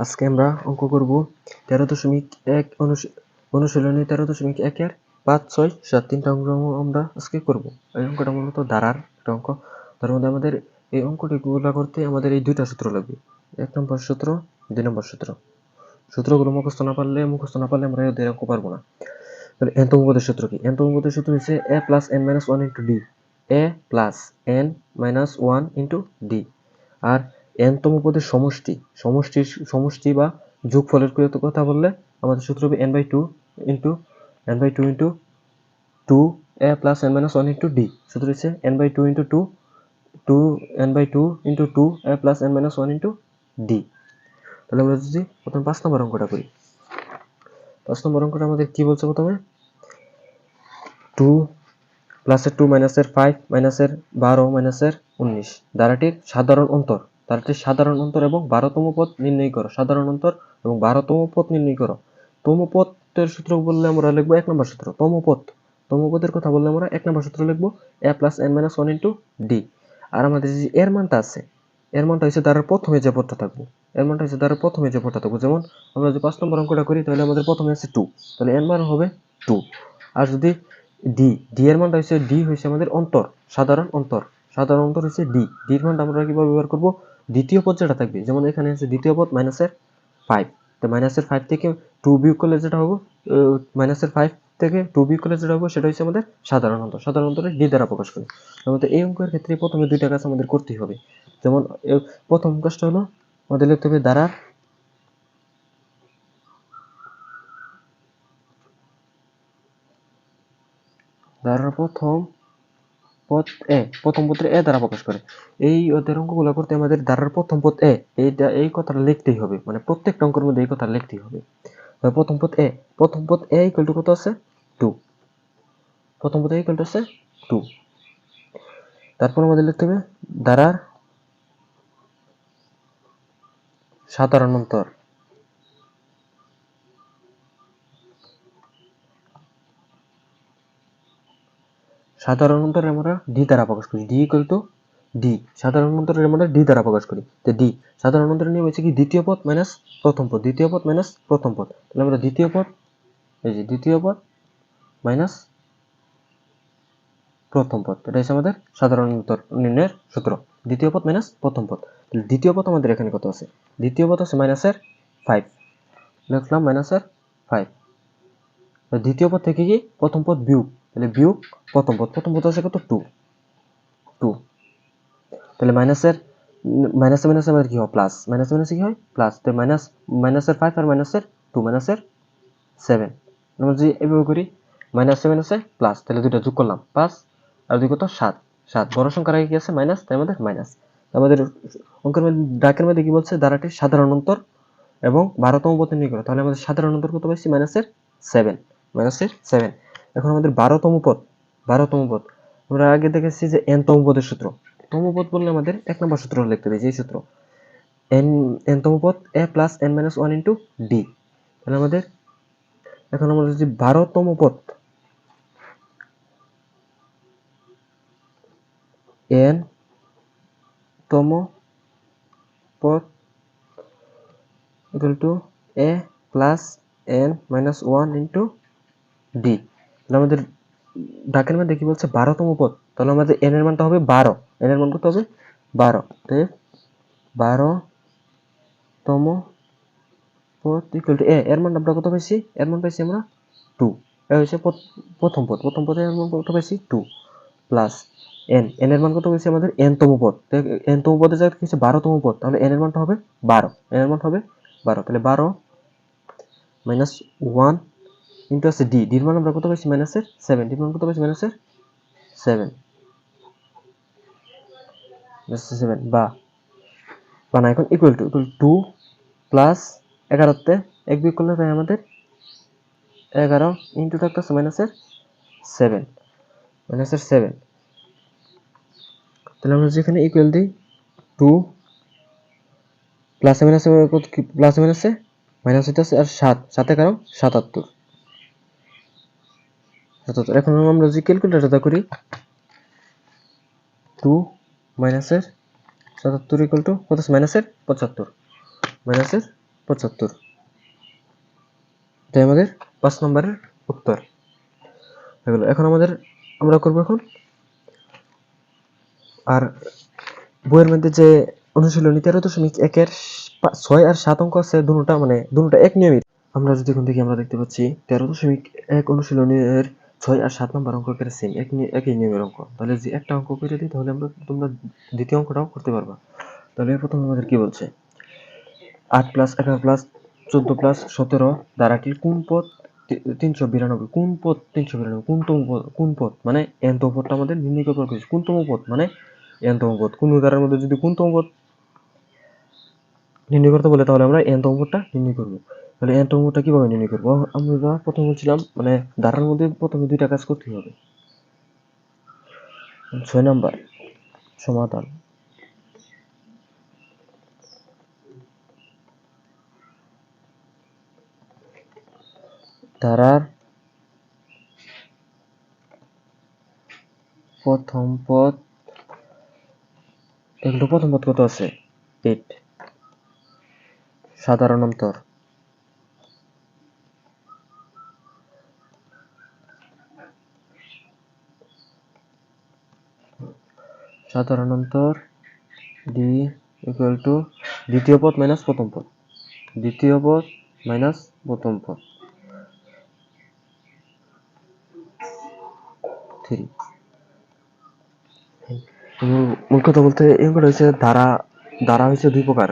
আজকে আমরা অঙ্ক করব তেরো দশমিক এক অনুশী- অনুশীলনী তেরো দশমিক একের পাঁচ, ছয়, সাত, তিনটা অঙ্ক আমরা আজকে করব। এই অঙ্কটা মূলত ধারার একটা অঙ্ক। তার মধ্যে আমাদের এই অঙ্কটি গুলা করতে আমাদের এই দুইটা সূত্র লাগবে। এক নম্বর সূত্র, দুই নম্বর সূত্র। সূত্রগুলো মুখস্থ না পারলে, মুখস্থ না পারলে আমরা এদের অঙ্ক পারব না। তাহলে এন তম পদের সূত্র কি? এন তম পদের সূত্র হচ্ছে A plus N minus one into D A plus N minus one into D R N তম পদের সমষ্টি। সমষ্টির, সমষ্টি বা যোগফলের কথা বললে আমাদের সূত্র হবে N by two into N by two into two A plus N minus one into D সূত্র হচ্ছে N by two into two two N by two into two A plus N minus one into D তাহলে আমরা যদি প্রথমে পাঁচ নম্বর অঙ্কটা করি। পাঁচ নম্বর অঙ্কটা আমাদের কি বলছে প্রথমে? টু প্লাসের টু মাইনাসের ফাইভ মাইনাসের বারো মাইনাসের উনিশ। ধারাটির সাধারণ অন্তর। ধারাটির সাধারণ অন্তর এবং বারোতম পদ নির্ণয় করো। সাধারণ অন্তর এবং বারোতম পদ নির্ণয় করো। তম পদের সূত্র বললে আমরা লিখব এক নম্বর সূত্র। তম পদ। তম পদের কথা বললে আমরা এক নম্বর সূত্র লিখব A plus N minus one into D আর আমাদের যে এর মানটা আছে, এর মানটা হচ্ছে দ্বারা প্রথমে যে পদটা থাকব। এর মানটা হচ্ছে দ্বারা প্রথমে যে পদটা থাকব। যেমন আমরা যদি পাঁচ নম্বর অঙ্কটা করি, তাহলে আমাদের প্রথমে আছে টু তাহলে এর মান হবে টু আর যদি ডি ডি এর মানটা হচ্ছে ডি হচ্ছে আমাদের অন্তর, সাধারণ অন্তর। সাধারণ অন্তর হচ্ছে ডি ডি এর মানটা আমরা কীভাবে ব্যবহার করব? দ্বিতীয় পদ যেটা থাকবে। যেমন এখানে আছে দ্বিতীয় পদ মাইনাসের ফাইভ তো মাইনাসের ফাইভ থেকে টু বিয়োগ করলে যেটা হবে মাইনাসের ফাইভ থেকে টু বিয়োগ করলে যেটা হবে, সেটা হচ্ছে আমাদের সাধারণ অন্তর। সাধারণ অন্তরে ডি দ্বারা প্রকাশ করি। আমাদের এই অঙ্কের ক্ষেত্রে প্রথমে দুইটা কাজ আমাদের করতেই হবে। যেমন প্রথম কাজটা হলো আমাদের লিখতে হবে দ্বারা দ্বারার প্রথম পদ এ, প্রথম পত্রে এ দ্বারা প্রকাশ করে। এই অধ্যায়ের অঙ্কগুলো করতে আমাদের দ্বারার প্রথম পদ এ এইটা এই কথাটা লিখতেই হবে। মানে প্রত্যেকটা অঙ্কের মধ্যে এই কথা লিখতেই হবে। প্রথম পদ এ, প্রথম পদ এ ইকুয়াল টু কত আছে? টু প্রথম পদ এ ইকুয়াল টু আছে? টু তারপর আমাদের লিখতে হবে দ্বারার সাধারণ অন্তর। সাধারণ অন্তরে আমরা ডি দ্বারা প্রকাশ করি। ডি ইকুয়াল টু ডি সাধারণ অন্তরে আমরা ডি দ্বারা প্রকাশ করি। তো ডি সাধারণ অন্তরের নিয়ম হচ্ছে কি? দ্বিতীয় পদ মাইনাস প্রথম পদ। দ্বিতীয় পদ মাইনাস প্রথম পদ। তাহলে আমরা দ্বিতীয় পদ, এই যে দ্বিতীয় পদ মাইনাস প্রথম পদ। এটা হচ্ছে আমাদের সাধারণ অন্তর নির্ণয়ের সূত্র। দ্বিতীয় পদ মাইনাস প্রথম পদ। তাহলে দ্বিতীয় পদ আমাদের এখানে কত আছে? দ্বিতীয় পদ আছে মাইনাসের ফাইভ লিখলাম মাইনাসের ফাইভ দ্বিতীয় পদ থেকে কি? প্রথম পদ বিয়োগ। তাহলে বিয়োগ প্রথম পদ প্রথম পদ আছে কত? টু টু তাহলে মাইনাসের মাইনাসে মাইনাসে আমাদের কি হয়? প্লাস মাইনাসে মাইনাসে কি হয়? প্লাস তো মাইনাস মাইনাসের ফাইভ আর মাইনাসের টু মাইনাসের সেভেন আমরা যদি এভাবে করি মাইনাসে মাইনাসে প্লাস তাহলে দুটো যোগ করলাম, পাঁচ। আর দুই কত? সাত। সাত। বড় সংখ্যার আগে কি আছে? মাইনাস তাই আমাদের মাইনাস আমাদের অঙ্কের মধ্যে, ডাকের মধ্যে কি বলছে? দ্বারাটির সাধারণ অন্তর এবং বারোতম নির্ণয় করো। তাহলে আমাদের সাধারণ অন্তর কত পাইছি? মাইনাসের সেভেন মাইনাসের সেভেন এখন আমাদের বারোতম পদ বারোতম পদ। আমরা আগে দেখেছি যে এন তম পদের সূত্র। তম পদ বললে আমাদের এক নম্বর সূত্র লিখতে হবে যে সূত্র। এন এন তম পদ, A plus N minus one into D. তাহলে আমাদের এখন আমরা যদি বারোতম পদ, এন তম পদ equal to A plus N minus one into D. তাহলে আমাদের ডাকের মধ্যে কি বলছে? বারোতম পদ। তাহলে আমাদের এন এর মানটা হবে বারো। এন এর মান কত হবে? বারো। তাই বারোতম পদ ইকুয়াল টু এ এর মান আমরা কত পাইছি? এর মান পাইছি আমরা টু এ হচ্ছে প্রথ- প্রথম পদ। প্রথম পদের মান কত পাইছি? টু প্লাস এন এন এর মান কত পাইছি আমাদের? এন তম পদ। এন তম পদের জায়গায় কি হচ্ছে বারোতম পদ। তাহলে এন এর মানটা হবে বারো। এন এর মান হবে বারো। তাহলে বারো মাইনাস ওয়ান ইন্টু আছে ডি ডির মান আমরা কত পাইছি? মাইনাসের সেভেন ডির মান কত পাইছি? মাইনাসের সেভেন সেভেন বা। বা না, এখন equal to equal to plus এগারোতে এক বিয়োগ করলে তাই আমাদের এগারো ইন্টু থাকতেছে মাইনাসের সেভেন মাইনাসের সেভেন তাহলে আমরা যেখানে ইকুয়াল দিই টু প্লাসে মাইনাসে কত মাইনাসে মাইনাস হইতেছে আর সাত। সাত এগারো, সাতাত্তর। সাতাত্তর এখন আমরা যদি ক্যালকুলেটারটা করি টু মাইনাসের সাতাত্তর ইকুয়াল টু কত মাইনাসের পঁচাত্তর। মাইনাসের পঁচাত্তর। এটাই আমাদের পাঁচ নম্বরের উত্তর। এগুলো এখন আমাদের আমরা করব এখন। আর বইয়ের মধ্যে যে অনুশীলনী তেরো দশমিক একের ছয় আর সাত অঙ্ক আছে দুটোটা মানে দুটোটা এক নিয়মিত। আমরা যদি এখন দেখি, আমরা দেখতে পাচ্ছি তেরো দশমিক এক অনুশীলনের ছয় আর সাত নম্বর অঙ্ক করে সেম এক একই নিয়মের অঙ্ক। তাহলে যে একটা অঙ্ক করে দিই, তাহলে আমরা তোমরা দ্বিতীয় অঙ্কটাও করতে পারবা। তাহলে প্রথম আমাদের কি বলছে? আট প্লাস এগারো প্লাস চোদ্দ প্লাস সতেরো ধারাটির কোন তি- তিনশো বিরানব্বই। কোন পদ? তিনশো বিরানব্বই। কোনতম কোন পদ? মানে এনতম পদটা আমাদের নির্ণয় করবার কিছু কোনতম পদ? মানে এনতম পদ। কোন উদাহরণের মধ্যে যদি কোনতম পদ নির্ণয় করতে বলে, তাহলে আমরা এনতম পদটা নির্ণয় করব। তাহলে পদটা কীভাবে নির্ণয় করব? আমরা প্রথমে বলছিলাম মানে ধারার মধ্যে প্রথমে দুইটা কাজ করতে হবে। ছয় নাম্বার, সমাধান। ধারার প্রথম পদ, এগুলো প্রথম পদ কত আছে? এইট সাধারণ অন্তর। সাধারণ অন্তর ডি ইকুয়াল টু দ্বিতীয় পদ মাইনাস প্রথম পদ। দ্বিতীয় পদ মাইনাস প্রথম পদ। থ্রি মূল- কথা বলতে এগুলো হচ্ছে ধারা ধারা হচ্ছে দুই প্রকার।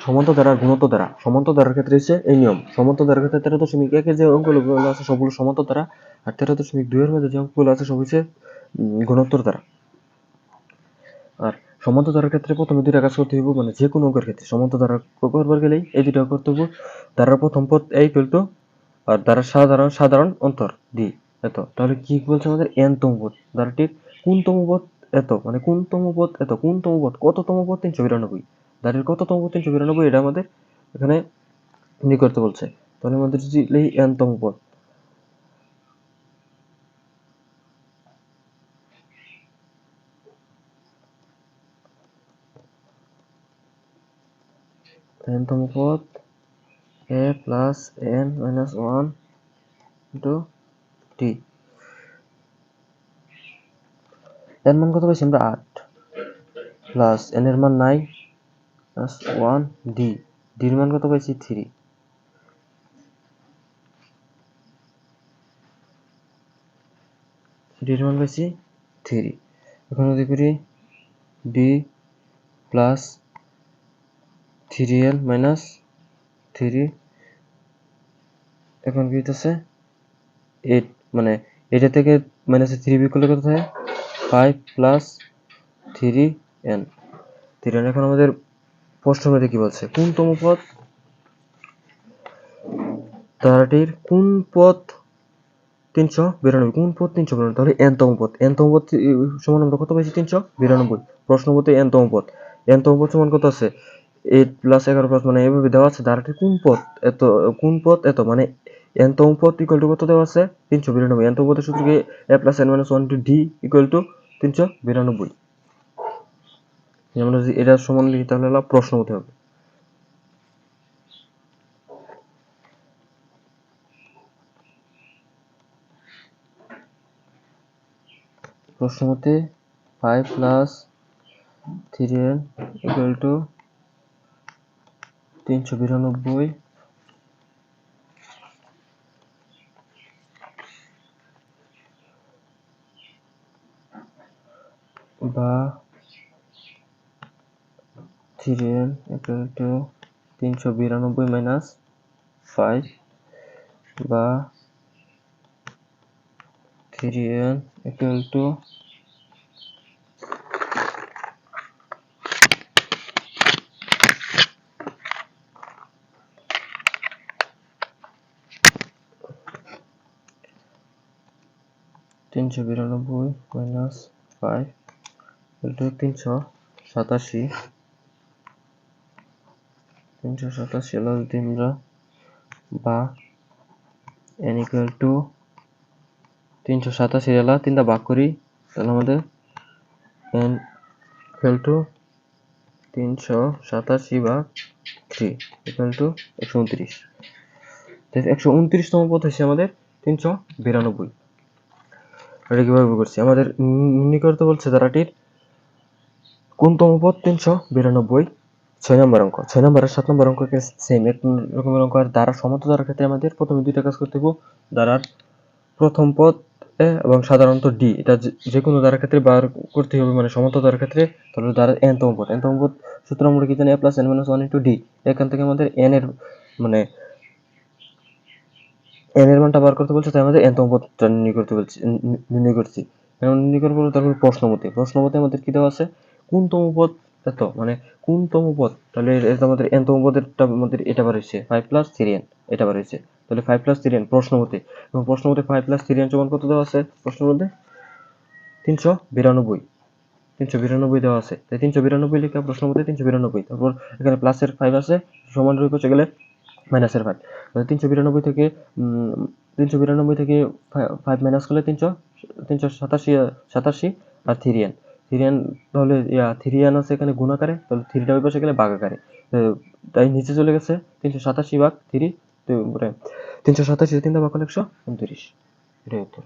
সমান্ত আর গুণত ধারা। সমান্ত ধারার ক্ষেত্রে হচ্ছে এই নিয়ম। সমান্ত ধারার ক্ষেত্রে তেরো দশমিক একে যে অঙ্কগুলো আছে সবগুলো সমান্ত ধারা আর তেরো দশমিক দুইয়ের মধ্যে যে অঙ্কগুলো আছে সব হচ্ছে গুণোত্তর ধারা। আর সমান্ত ধারার ক্ষেত্রে প্রথমে দুইটা কাজ করতে হইব মানে যে কোনো অঙ্কের ক্ষেত্রে সমান্ত ধারা করবার গেলেই এই দুইটা করতে হইব। ধারার প্রথম পদ এই টু আর ধারার সাধারণ সাধারণ অন্তর দি এত। তাহলে কি বলছে আমাদের? এনতম পদ। ধারাটির কোনতম পদ এত? মানে কোনতম পদ এত? কোনতম পদ? কততম পদ? তিনশো বিরানব্বই। ধারের কততম পদ? তিনশো বিরানব্বই? এটা আমাদের এখানে নিয়ে করতে বলছে। তাহলে আমাদের যদি এনতম পদ এনতম পদ A plus N minus one into D এর মান কত পাইছি আমরা? আট। প্লাস এন এর মান নাইন প্লাস ওয়ান ডি ডির মান কত পাইছি? থ্রি ডির মান পাইছি? থ্রি এখন যদি করি D plus three N minus three, এখন কি হইতেছে? এইট মানে এটা থেকে মাইনাস থ্রি বিয়োগ করলে কত থাকে five plus three N three N এখন আমাদের প্রশ্ন মধ্যে কি বলছে? কোনতম পদ ধারাটির কোন পদ তিনশো বিরানব্বই, কোন পদ তিনশো বিরানব্বই? তাহলে এনতম পদ এনতম পদ সমান আমরা কত পাইছি? তিনশো বিরানব্বই। মতে এনতম পদ এনতম পদ সমান কত আছে? এইট প্লাস এগারো প্লাস মানে এভাবে দেওয়া আছে ধারাটির কোন পথ এত, কোন পথ এত মানে এনতম পথ ইকুয়াল টু কত দেওয়া আছে? তিনশো বিরানব্বই। এনতম পদের সূত্র কি A plus N minus one to D equal to তিনশো বিরানব্বই? আমরা যদি এটার সমান লিখি, তাহলে প্রশ্ন হতে হবে। প্রশ্ন মতে five plus three N equal to তিনশো বিরানব্বই। বা থ্রি এন ইকুয়াল টু তিনশো বিরানব্বই মাইনাস ফাইভ বা থ্রি এন ইকুয়াল টু তিনশো বিরানব্বই মাইনাস ফাইভ তিনশো সাতাশি। তিনশো সাতাশি হলো যদি বা এন ইকুয়াল টু তিনশো সাতাশি এলা তিনটা ভাগ করি, তাহলে আমাদের এন ইকুয়াল টু তিনশো সাতাশি বা থ্রি ইকুয়াল টু একশো উনত্রিশ। একশো উনত্রিশতম পদ হচ্ছে আমাদের তিনশো বিরানব্বই। এটা কীভাবে করছি? আমাদের করতে বলছে ধারাটির কোনতম পদ? তিনশো বিরানব্বই। ছয় নম্বর অঙ্ক। ছয় নম্বর আর সাত নম্বর অঙ্ক সেম এক রকমের অঙ্ক। আর দ্বারা সমত দ্বারার ক্ষেত্রে আমাদের প্রথমে দুইটা কাজ করতে হবে দ্বারার প্রথম পদ এ এবং সাধারণত ডি। এটা যে- কোনো দ্বারার ক্ষেত্রে বার করতে হবে মানে সমত দ্বারার ক্ষেত্রে। তাহলে দ্বারা এন তম পদ। এন তম পদ সূত্র আমরা কি জানি? A plus N minus one into D এখান থেকে আমাদের এন এর মানে এন এর মানটা বার করতে বলছে তাই আমাদের এন তম পদটা নির্ণয় করতে বলছি নির্ণয় করছি। এখন নির্ণয় করার পর তারপর প্রশ্নমতে। প্রশ্নমতে আমাদের কি দেওয়া আছে? কোনতম পদ, এত মানে কোনতম পদ? তাহলে এটা আমাদের এন তম পদেরটা আমাদের এটা বার হয়েছে ফাইভ প্লাস থ্রি এন এটা বার হয়েছে। তাহলে ফাইভ প্লাস থ্রি এন প্রশ্নমতে। এবং প্রশ্নমতে ফাইভ প্লাস থ্রি এন সমান কত দেওয়া আছে? প্রশ্নের মধ্যে? তিনশো বিরানব্বই। তিনশো বিরানব্বই দেওয়া আছে। তাই তিনশো বিরানব্বই লিখে প্রশ্ন মধ্যে তিনশো বিরানব্বই। তারপর এখানে প্লাসের ফাইভ আছে, সমান রূপে হচ্ছে গেলে মাইনাসের ফাইভ তিনশো বিরানব্বই থেকে তিনশো বিরানব্বই থেকে ফাইভ মাইনাস করলে তিনশো তিনশো সাতাশি সাতাশি আর থিরিয়ান থিরিয়ান তাহলে থিরিয়ান আছে এখানে গুণাকারে তাহলে থ্রিটা ওই পাশে গেলে বাঘাকারে তো তাই নিচে চলে গেছে, তিনশো সাতাশি ভাগ থ্রি তিনশো সাতাশি তিনটা ভাগ হলো একশো উনত্রিশ। এটাই উত্তর।